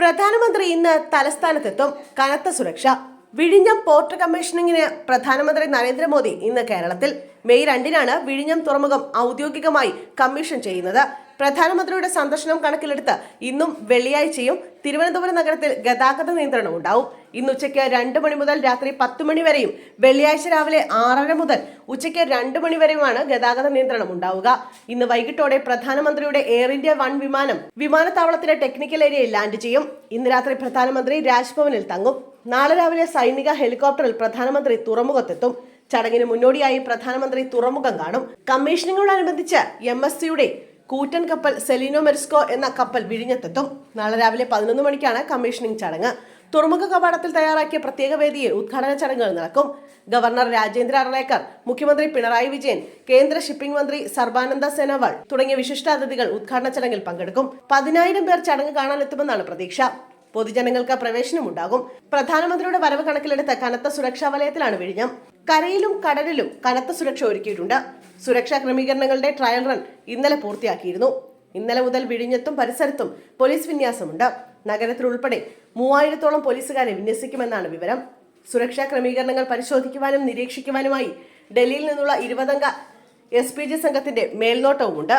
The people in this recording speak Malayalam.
പ്രധാനമന്ത്രി ഇന്ന് തലസ്ഥാനത്തെത്തും കനത്ത സുരക്ഷ. വിഴിഞ്ഞം പോർട്ട് കമ്മീഷനിങ്ങിന് പ്രധാനമന്ത്രി നരേന്ദ്രമോദി ഇന്ന് കേരളത്തിൽ. മെയ് രണ്ടിനാണ് വിഴിഞ്ഞം തുറമുഖം ഔദ്യോഗികമായി കമ്മീഷൻ ചെയ്യുന്നത്. പ്രധാനമന്ത്രിയുടെ സന്ദർശനം കണക്കിലെടുത്ത് ഇന്നും വെള്ളിയാഴ്ചയും തിരുവനന്തപുരം നഗരത്തിൽ ഗതാഗത നിയന്ത്രണം ഉണ്ടാവും. ഇന്ന് ഉച്ചയ്ക്ക് രണ്ട് മണി മുതൽ രാത്രി പത്ത് മണി വരെയും വെള്ളിയാഴ്ച രാവിലെ ആറര മുതൽ ഉച്ചയ്ക്ക് രണ്ട് മണി വരെയുമാണ് ഗതാഗത നിയന്ത്രണം ഉണ്ടാവുക. ഇന്ന് വൈകിട്ടോടെ പ്രധാനമന്ത്രിയുടെ എയർ ഇന്ത്യ വൺ വിമാനം വിമാനത്താവളത്തിലെ ടെക്നിക്കൽ ഏരിയയിൽ ലാൻഡ് ചെയ്യും. ഇന്ന് രാത്രി പ്രധാനമന്ത്രി രാജ്ഭവനിൽ തങ്ങും. നാളെ രാവിലെ സൈനിക ഹെലികോപ്റ്ററിൽ പ്രധാനമന്ത്രി തുറമുഖത്തെത്തും. ചടങ്ങിന് മുന്നോടിയായി പ്രധാനമന്ത്രി തുറമുഖം കാണും. കമ്മീഷനിങ്ങോടനുബന്ധിച്ച് എം എസ് സിയുടെ കൂറ്റൻ കപ്പൽ സെലിനോ മെർസ്കോ എന്ന കപ്പൽ വിഴിഞ്ഞത്തെത്തും. നാളെ രാവിലെ പതിനൊന്ന് മണിക്കാണ് കമ്മീഷനിംഗ് ചടങ്ങ്. തുറമുഖ കവാടത്തിൽ തയ്യാറാക്കിയ പ്രത്യേക വേദിയിൽ ഉദ്ഘാടന ചടങ്ങുകൾ നടക്കും. ഗവർണർ രാജേന്ദ്ര അറളേക്കർ മുഖ്യമന്ത്രി പിണറായി വിജയൻ കേന്ദ്ര ഷിപ്പിംഗ് മന്ത്രി സർബാനന്ദ സെനോവാൾ തുടങ്ങിയ വിശിഷ്ടാതിഥികൾ ഉദ്ഘാടന ചടങ്ങിൽ പങ്കെടുക്കും. പതിനായിരം പേർ ചടങ്ങ് കാണാനെത്തുമെന്നാണ് പ്രതീക്ഷ. പൊതുജനങ്ങൾക്ക് പ്രവേശനമുണ്ടാകും. പ്രധാനമന്ത്രിയുടെ വരവ് കണക്കിലെടുത്ത് കനത്ത സുരക്ഷാ വലയത്തിലാണ് വിഴിഞ്ഞം. കരയിലും കടലിലും കനത്ത സുരക്ഷ ഒരുക്കിയിട്ടുണ്ട്. സുരക്ഷാ ക്രമീകരണങ്ങളുടെ ട്രയൽ റൺ ഇന്നലെ പൂർത്തിയാക്കിയിരുന്നു. ഇന്നലെ മുതൽ വിഴിഞ്ഞത്തും പരിസരത്തും പോലീസ് വിന്യാസമുണ്ട്. നഗരത്തിലുൾപ്പെടെ മൂവായിരത്തോളം പോലീസുകാരെ വിന്യസിക്കുമെന്നാണ് വിവരം. സുരക്ഷാ ക്രമീകരണങ്ങൾ പരിശോധിക്കുവാനും നിരീക്ഷിക്കുവാനുമായി ഡൽഹിയിൽ നിന്നുള്ള ഇരുപതംഗ എസ് പി ജി സംഘത്തിന്റെ മേൽനോട്ടവുമുണ്ട്.